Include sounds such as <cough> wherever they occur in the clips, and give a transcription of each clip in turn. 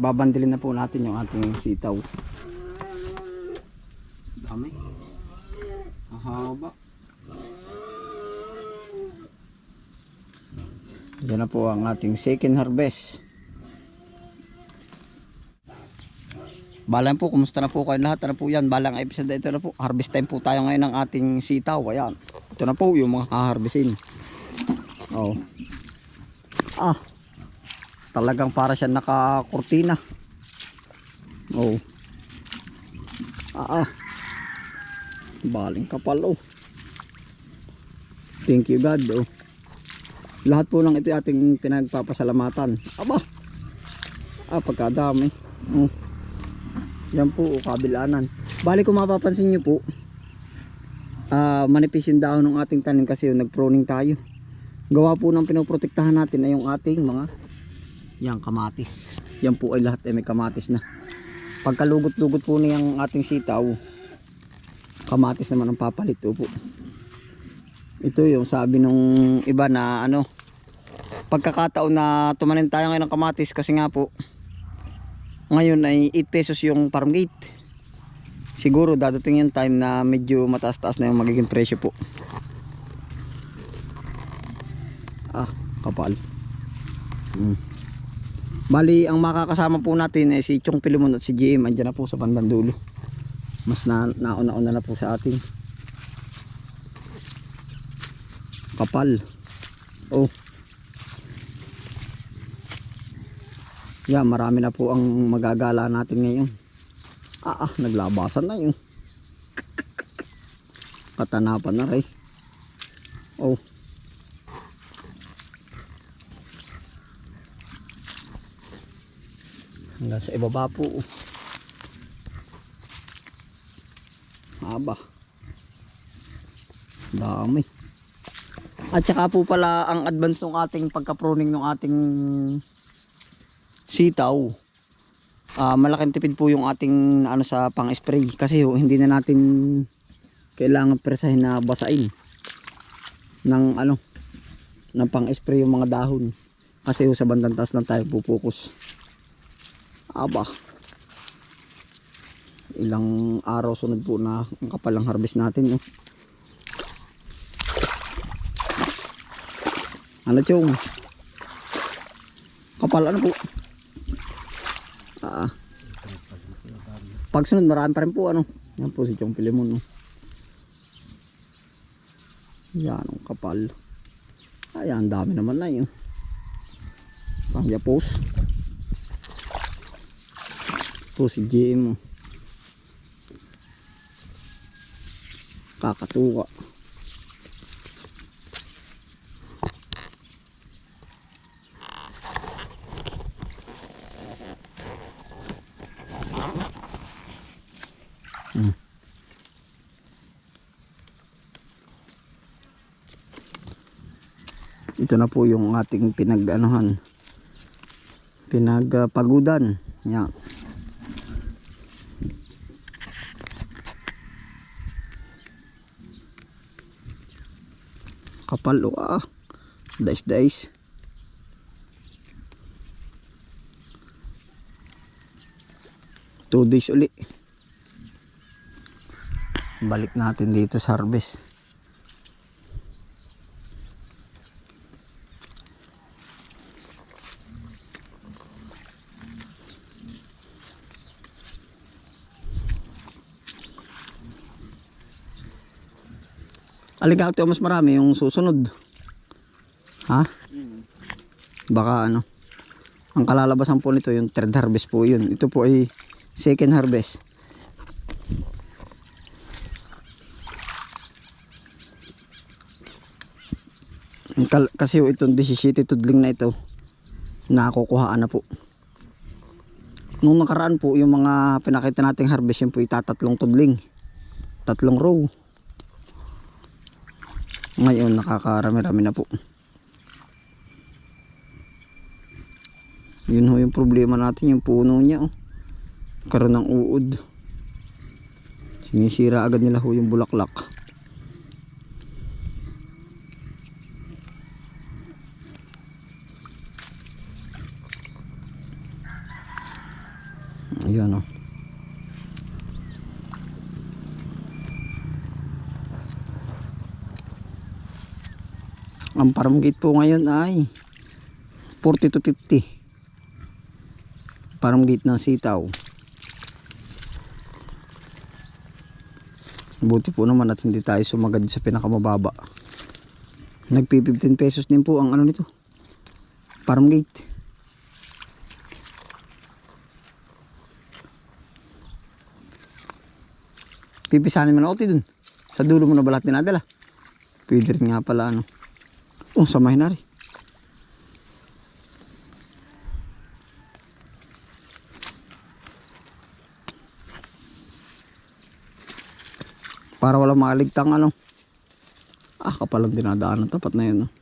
babandilin na po natin yung ating sitaw. Dami. Ahaba. Yan na po ang ating second harvest. Balang po, kumusta na po kayo lahat? Ano po yan? Balang episode ito na po. Harvest time po tayo ngayon ng ating sitaw. Ayan. Ito na po yung mga haharvestin. Oh. Ah. Talagang para siya nakakurtina. Oh. Ah, ah. Baling kapal oh. Thank you God oh. Lahat po ng ito ating pinagpapasalamatan. Aba. Ah, pagkadami. Oh. Yan po, oh, kabilanan. Bali kung mapapansin nyo po, ah manipis yung dahon ng ating tanim kasi yung nag-pruning tayo. Gawa po ng pinoprotektahan natin ay yung ating mga yang kamatis. Yan po ay lahat ay may kamatis na. Pagkalugot-lugot po niyang ating sitaw, kamatis naman ang papalit po. Ito yung sabi nung iba na ano, pagkakataon na tumanim tayo ngayon ng kamatis kasi nga po, ngayon ay 8 pesos yung farm gate. Siguro dadating yung time na medyo mataas-taas na yung magiging presyo po. Ah, kapal. Hmm. Bali, ang makakasama po natin ay si Chong Pilimon at si GM. Andiyan na po sa bandang dulo. Mas na, nauna-una na po sa atin. Kapal. Oh. Yeah, marami na po ang magagala natin ngayon. Ah, ah naglabasan na yung katanapan na rin. Oh. Hanggang sa ibaba po. oh. Haba. Dami. At saka po pala ang advance ng ating pagka-pruning ng ating sitaw. Ah, malaking tipid po yung ating ano sa pang-spray kasi ho, hindi na natin kailangan presahin na basain ng ano ng pang-spray yung mga dahon kasi ho, sa bandang taas lang tayo pupokus. Aba. Ilang araw sunod po na ang kapalang harvest natin. No? Ano chong? Kapal ano po? Ah. Pag sunod marami pa rin po ano. Yan po si Chong Pilimon. No? Yan ang kapal. Ayan, dami naman na yun. Sangya post. Po si GM. Kakatuwa. ito na po yung ating pinag-anuhan pinagpagudan yan kapal o ah. Dais dais two days uli. Balik natin dito sa harvest Ito mas marami yung susunod? Ha? Baka ano? Ang kalalabasan po nito yung third harvest po yun. Ito po ay second harvest. Kasi itong 17 tudling na ito nakukuhaan na po. Nung nakaraan po yung mga pinakita nating harvest yun po itatatlong tudling. Tatlong row ngayon nakakarami-rami na po yun ho yung problema natin yung puno niya oh. karoon ng uod sinisira agad nila ho yung bulaklak Ayun oh. Ang farm gate po ngayon ay 40 to 50. Farm gate ng sitaw. Buti po naman at hindi tayo sumagad sa pinakamababa. Nagpi 15 pesos din po ang ano nito. Farm gate. Pipisanin mo na uti dun. Sa dulo mo na balat dinadala. Pwede rin nga pala ano. Oh, samahin na rin. Para wala makaligtang ano. Ah, kapalang dinadaanan. Tapat na yun. No?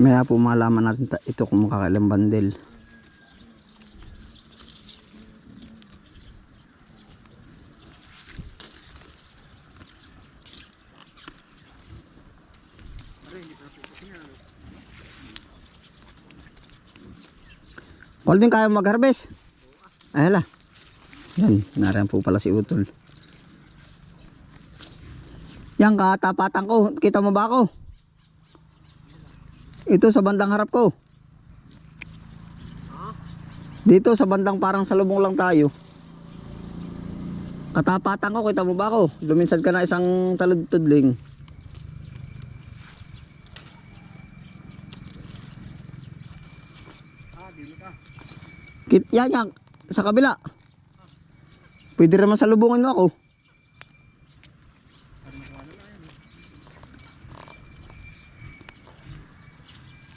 Maya po malaman natin ito kung makakailang bandel. Kolvin kaya mo mag-harvest? Ay hala. Yan, nariyan po pala si Utol. Yan katapatan ko. Kita mo ba ako? Ito sa bandang harap ko. Dito sa bandang parang salubong lang tayo. Katapatan ko, kita mo ba ako? Luminsad ka na isang talud-tudling. Kit, yan yan, sa kabila. Pwede naman salubungin mo ako.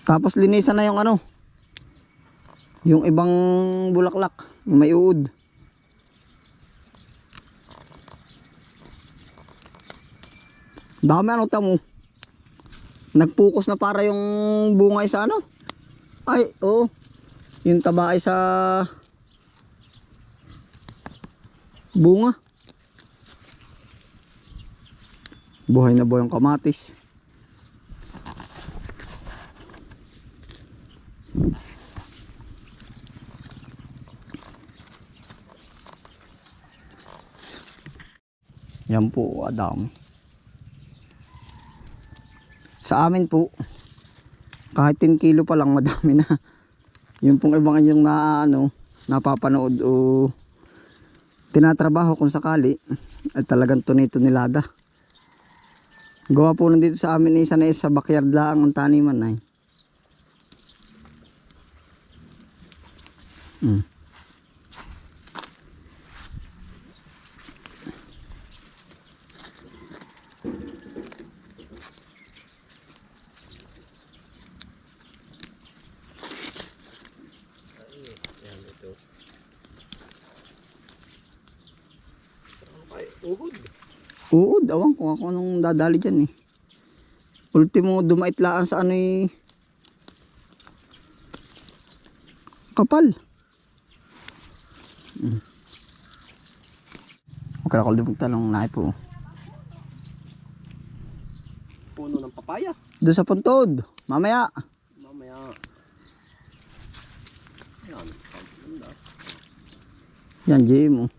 Tapos linisan na yung ano. Yung ibang bulaklak, yung may uod. Dami ano tamo. Nagpukos na para yung bunga ay sa ano? Ay, oo. Yung taba ay sa bunga. Buhay na buhay yung kamatis. Yan po, adam. Sa amin po, kahit 10 kilo pa lang madami na. Yung pong ibang yung na ano, napapanood o tinatrabaho kung sakali ay talagang tunito nilada. Gawa po nandito sa amin isa na isa backyard lang ang taniman ay. Mm. Uhod. Uod, awan ko ako anong dadali dyan eh. Ultimo dumaitlaan sa ano eh. Kapal. Hmm. Okay, ako din magtanong na po. Puno ng papaya. Doon sa puntod. Mamaya. Mamaya. Yan. Yan, JM oh.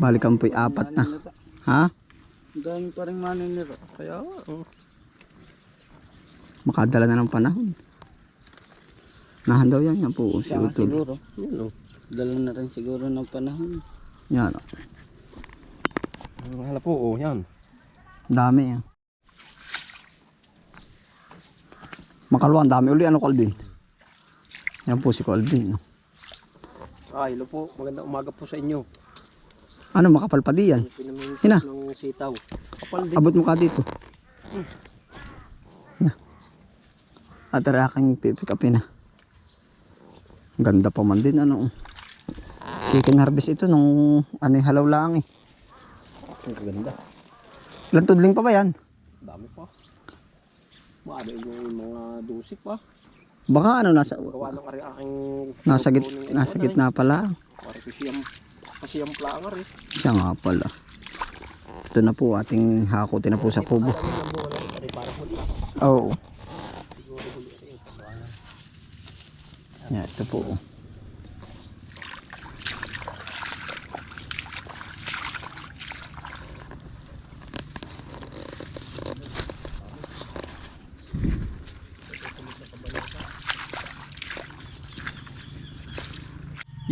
Balikan po yung apat na. Ha? Ang dami pa rin maninira. Kaya, oh. Makadala na ng panahon. Nahan daw yan. Yan po. Si Utol. siguro. Yan, oh. Dala na rin siguro ng panahon. Yan. oh. Hala po, oh, yan. Dami yan. Makaluan, dami uli. Ano, Colvin? Yan po si Colvin. oh. Ah, hello po. Magandang umaga po sa inyo. Ano, makapal pa di yan? Hina. sitaw. Kapal din. Abot mo ka dito. Na. At tara aking pipick upin na. Ganda pa man din ano. Chicken harvest ito nung ano yung halaw lang eh. Ang ganda. Ilang tudling pa ba yan? Dami pa. Maano yung mga dusik pa. Baka ano nasa Gawa ng ari aking... nasa git nasa ano, gitna pala. eh. Pare ko siyang... Kasi yung planger eh. Siya nga pala. Ito na po ating hakotin na po sa kubo. Alam mo na bunga na ito. Para huli. Oo. Siguro huli ito yung pagbawa. Yeah, ito po.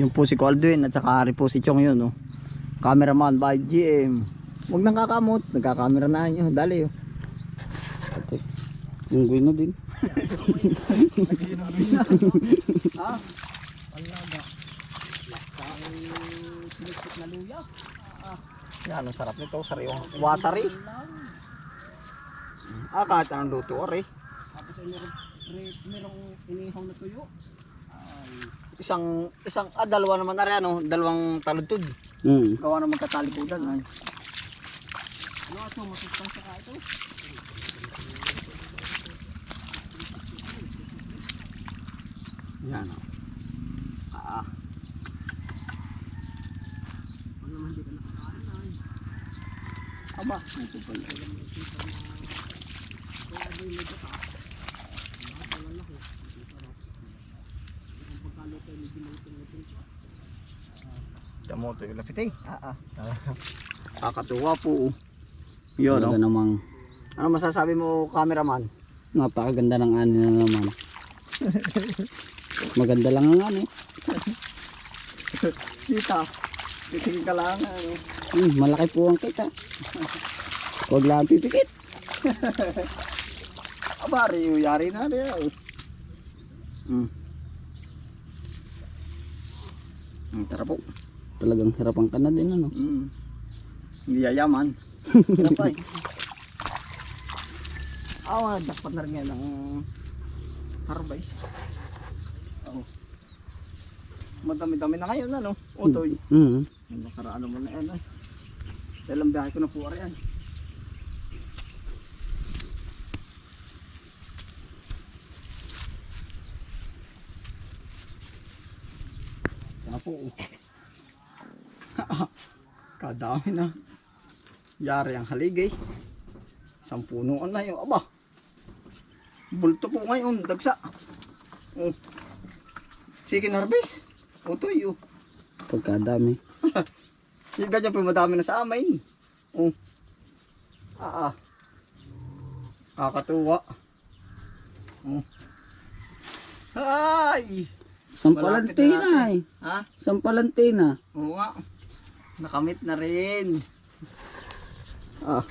Yun po si Caldwin at saka rin po si Chong yun. Oh. Cameraman by GM. Huwag nang kakamot. Nagkakamera na nyo. Dali oh. Okay. Unggoy na din. Ah, alaga. Sinisip na luya. Yan, ang sarap nito. Sariwang wasari. Ah, kahit anong luto, ore. Tapos ay meron, re- merong inihaw na tuyo. Isang, isang, ah, dalawa naman na ano, dalawang taludtod. Hmm. Gawa ng magkatalikudan. Ay. Ano ito? Masustansya ka ito? Yan, oh. Ah, Ano nakakain ay. aba. Ito pala. Damo to yung lapit eh. Ah, ah. <laughs> Kakatuwa po. Yun, Talaga oh. namang Ano masasabi mo, cameraman? napakaganda ng ani na naman. Maganda lang ang ani. <laughs> Kita. Titingin ka lang. Ano. Hmm, malaki po ang kita. Huwag lang titikit. <laughs> Aba, riyo, yari na rin. Oh. Mm. Mm, tara po. Talagang hirapan ka na din ano. Mm. Hindi yayaman. Kinapay. Awa, <laughs> dapat na rin yan ng harvest. Oh. Madami-dami na ngayon, ano? Utoy. Hmm. Yung nakaraan naman na yan, ay. Dahil ang biyahe ko na po ari yan. Yan po. <laughs> Kadami na. Yari ang haligay. Sampunuan na yun. Aba. Bulto po ngayon. Dagsa. Oh. Chicken harvest. Utoy oh. Pagkadami. <laughs> Yung ganyan po madami na sa amin. Oh. Ah, ah. Kakatuwa. Oh. Ay! Sampalantina eh. Ha? Sampalantina. Oo nga. Nakamit na rin. Ah.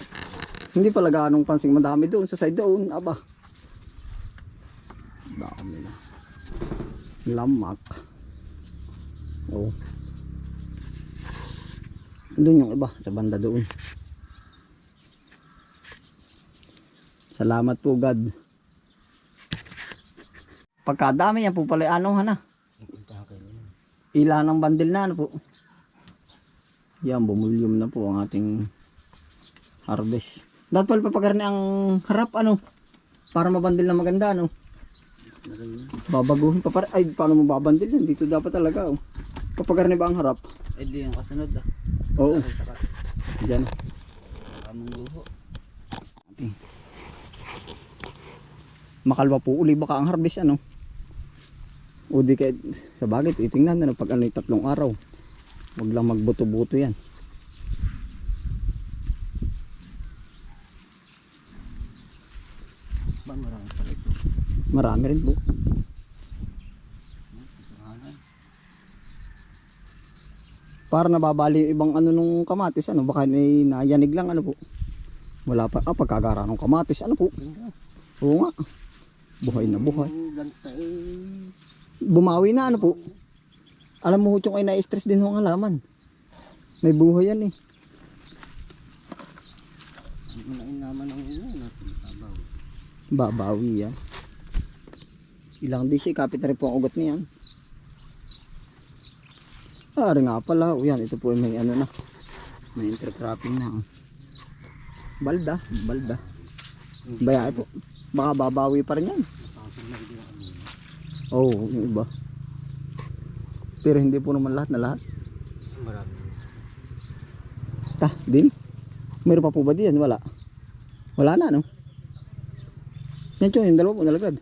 Hindi pala ganong pansing madami doon sa side doon. Aba. Dami na. Lamak. Oh. Doon yung iba sa banda doon. Salamat po God. Pagkadami yan po pala ano hana. Ilan ng bandil na ano po. Yan bumulyum na po ang ating harvest. Dapat pala papagarni ang harap ano. Para mabandil na maganda ano. Babaguhin pa para ay paano mo babandil yan dito dapat talaga oh. Papagarni ba ang harap? Eh di yung kasunod ah. Oo. Diyan. Among luho. makalwa po uli baka ang harvest ano o di kaya sa bagay titingnan ano pag ano tatlong araw wag lang magbuto-buto yan. Ba marami pala ito. marami rin po. Para nababali yung ibang ano nung kamatis ano baka may nayanig lang ano po. Wala pa ah pagkagara ng kamatis ano po. Oo nga. Buhay na buhay. Bumawi na ano po alam mo yung ay na-stress din ang halaman may buhay yan eh Hindi mo na inaman ang. Tabaw. babawi yan ilang disi kapit na rin po ang ugat niyan Ah, nga pala. O yan, ito po ay may ano na. May intercropping na. oh. Balda, balda. Bayae po. Baka babawi pa rin yan. Oo, oh, yung iba. Pero hindi po naman lahat na lahat. Marami. Ta, din. Meron pa po ba diyan? Wala. Wala na, no? Yan yung dalawa po nalaglag.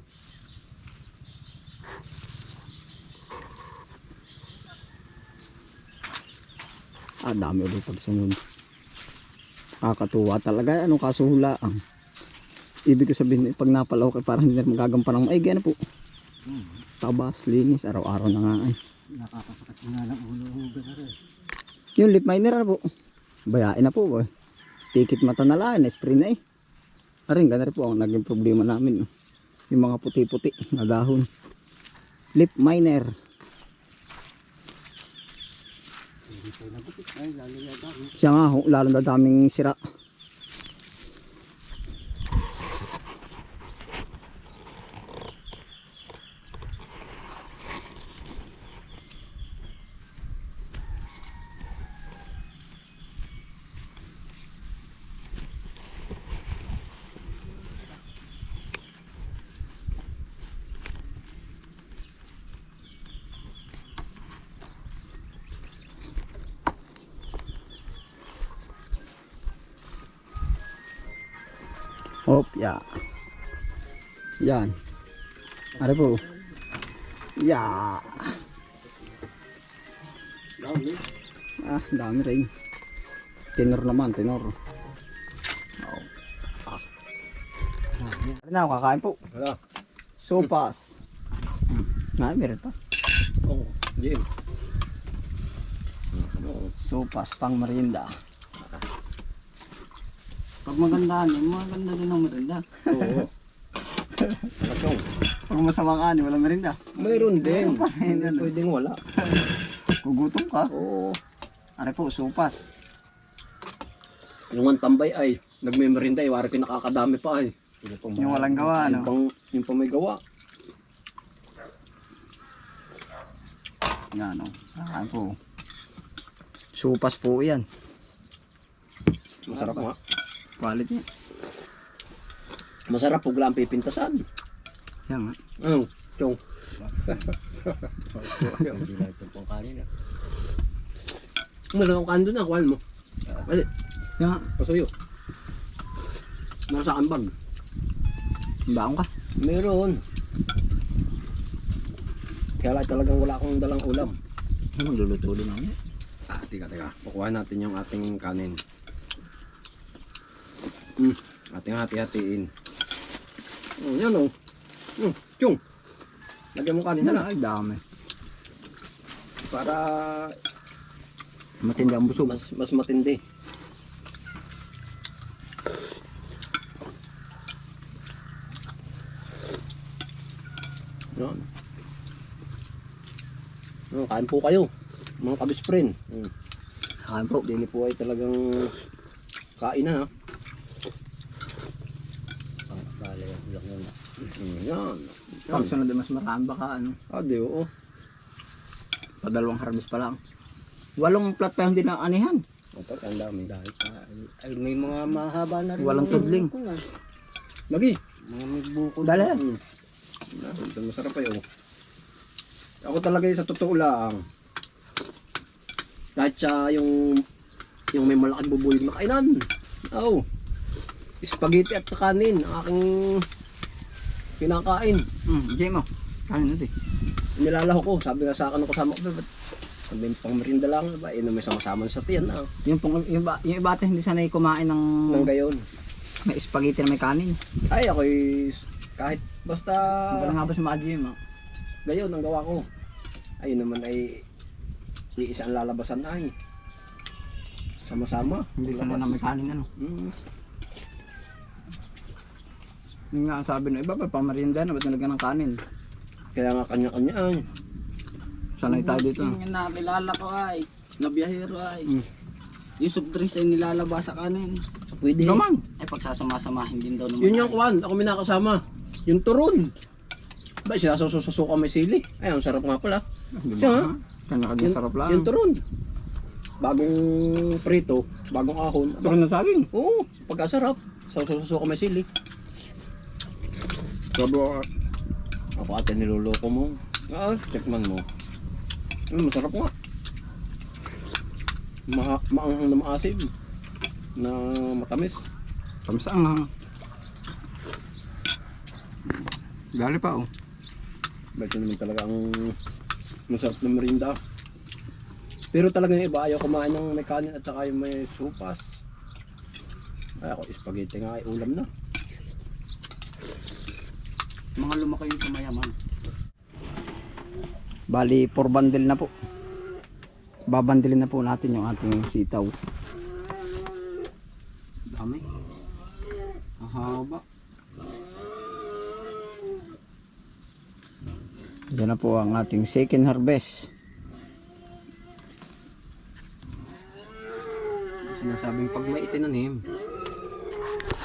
Ah, dami ulit pagsunod. Kakatuwa talaga. Ano kasuhulaan? Ibig ko sabihin, pag napalaw kay parang hindi na magagampan ng maigi. Ano po? Tabas, linis, araw-araw na nga ay. Nakakasakit na ng ulo. Yung lip miner po. Bayain na po. Boy. Tikit mata na lang. Spray na eh. Aring ganun rin po ang naging problema namin. no. Yung mga puti-puti na dahon. Lip miner. Siya nga ho, lalo na daming sira. Hop, ya. Yan. Ano po? Ya. Dami. Ah, dami rin. Tenor naman, tenor. Oh. Ah. Ano na, kakain po. Wala. Sopas. Nga, meron pa. Jim. Oo. Sopas, pang merienda. Pag maganda, ano, maganda din ang maganda. Oo. Ito. <laughs> Pag masamang ani, walang merienda. Mayroon din. <laughs> Hindi pwedeng wala. Gugutom ka. Oo. Ano po, sopas. Yung ang tambay ay, nagmemerinda ay, wari nakakadami pa ay. Yung walang gawa, Yung ano? pang, yung pang may gawa. Yan, oh. Kakain po. Sopas po yan. Masarap nga. Quality. Masarap pag lang pipintasan. Yan nga. Ano? Chong. Hindi na ito pong kanina. Meron akong kando na, kuhan mo. Bali, Yan nga. pasuyo. Meron sa akin bag. Baon ka. Meron. Kaya lang talagang wala akong dalang ulam. Ano magluluto din ako? Ah, tika, tika. Kukuha natin yung ating kanin. Hmm, ating hati-hatiin. Oh, yan oh. Hmm, chung. Lagyan mo kanin na Ay, dami. para Matindi ang busog. mas mas matindi. Yan. Oh, kain po kayo. Mga kabisprin. Hmm. Kakain po. Dini po ay talagang kain na. ha? Ang bali, lang yun. Mm, Yan. Pag sunod mas marami baka ano. Ah, di oo. Padalawang harvest pa lang. Walong plat pa yung hindi na anihan. Opo, ang dami. Dahil pa, ay, may mga mahaba na rin. Walang tudling. Lagi. Mga may buko. Dali. Mm. Ito masarap pa yun. Ako talaga sa totoo lang. Kahit siya yung yung may malaking bubuyog na kainan. Oh. Spaghetti at kanin ang aking kinakain. Hmm, Jay mo. Kain natin. Nilalaho ko, sabi nga sa akin ng kasama ko, ba't sabi pang merinda lang, ba, inom may sama-sama sa tiyan na. Yung, pong, yung, iba, yung iba ate, hindi sanay kumain ng Nang gayon. may spaghetti na may kanin. Ay, ako'y kahit basta Wala nga ba sa mga mo? gayon ang gawa ko. Ayun naman ay iisa ang lalabasan ay. Sama-sama. Hindi sanay na may kanin ano. Mm. Yung nga ang sabi ng iba, pa pamarienda na, ba't nalagyan ng kanin? Kaya nga kanya-kanya ay. Sanay tayo dito. Yung nakilala ko ay, na biyahero ay. Mm. Yung soft drinks ay nilalabas sa kanin. So, pwede. Naman. Ay pagsasama-samahin din daw naman. Yun yung kuwan, ako may nakasama. Yung turon. Ba, sinasasusuka may sili. Ay, ang sarap nga pala. Siya nga. Kanya-kanya Yung, sarap lang. yung turon. Bagong prito, bagong ahon. Turon na saging. Oo, pagkasarap. Sa sususo ko may sili. Sabi ko, ako ate niloloko mo. Ah, tikman mo. Mm, masarap nga. Ma maanghang na maasim. Na matamis. Tamis ang hang. Gali pa oh. Ito naman talaga ang masarap na merinda. Pero talaga yung iba, ayaw kumain ng may kanin at saka yung may supas. Ay ako, spaghetti nga ay ulam na. Mga lumaki yung mayaman. Bali, 4 bundle na po. Babandilin na po natin yung ating sitaw. Dami. Haba. Yan na po ang ating second harvest. Sinasabing pag may itinanim,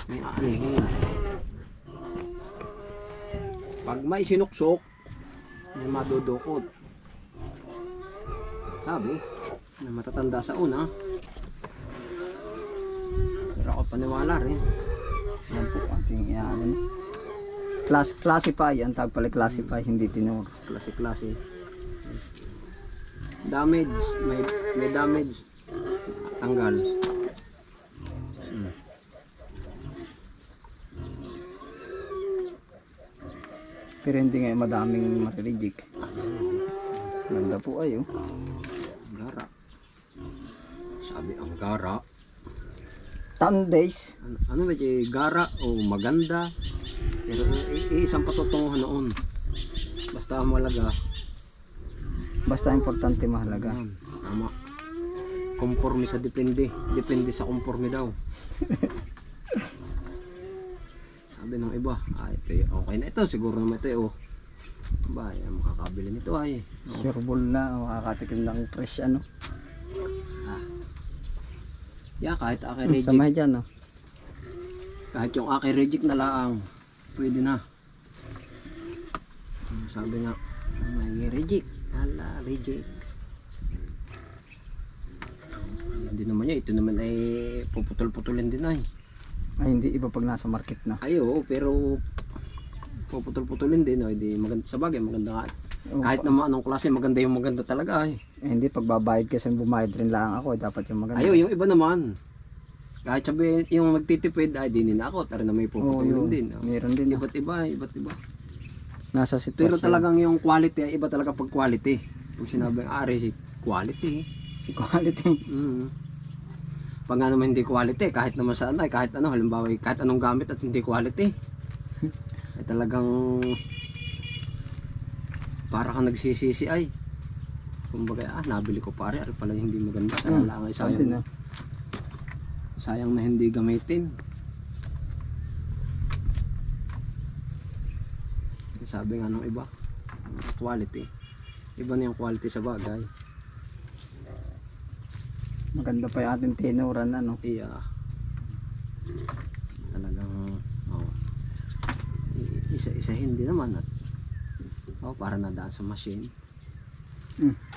may aanihin. Pag may sinuksok, may madudukot. Sabi, na matatanda sa una. Pero ako paniwala rin. Yan po ating yan. Class, classify, ang tawag pala classify, hindi tinur. Klase-klase. Damage, may, may damage. Tanggal. Pero hindi nga madaming marireject. Ganda po ay oh. Gara. Sabi ang gara. 10 days. Ano, ano ba di, gara o maganda. Pero iisang patutunguhan noon. Basta malaga. Basta importante mahalaga. Tama. Conforme sa depende. Depende sa conforme daw. <laughs> Sabi ng iba, ah, ito okay na ito. Siguro naman ito eh, oh. Ba, yan, makakabili nito ay. Oh. Sureball na, makakatikim ng fresh ano. Yeah, kahit Hmm, reject, Samay dyan oh. kahit yung aking reject na laang, pwede na. Sabi nga, may reject. Hala, reject. Hindi naman yun, ito naman ay puputol-putulin din ay. Ay hindi iba pag nasa market na. Ay oo, pero puputol-putulin din ay di maganda sa bagay, maganda nga. Oh, Kahit naman anong klase, maganda yung maganda talaga ay. Eh, hindi pagbabayad kasi bumayad rin lang ako, dapat yung maganda. Ayo, yung iba naman. Kahit sabi yung nagtitipid ay di ninakot, tari na may Oo, puputulin yun. din. Oh. Meron din. Iba't iba, iba't iba. Nasa Pero sitwasyon. talagang yung quality, ay iba talaga pag quality. Pag sinabing ari, quality. Si quality. Mm. Pag nga naman hindi quality, kahit naman saan ay, kahit ano, halimbawa, kahit anong gamit at hindi quality. ay <laughs> talagang para kang nagsisisi ay. Kumbaga, ah, nabili ko pare, ari pala yung hindi maganda. Kaya Hmm, lang ay sayang, na. sayang na hindi gamitin. Sabi nga ng iba, quality. Iba na yung quality sa bagay. Maganda pa yung ating tinuran ano. Iya. Talagang oh. Isa-isa hindi naman at oh, para nadaan sa machine. Mm.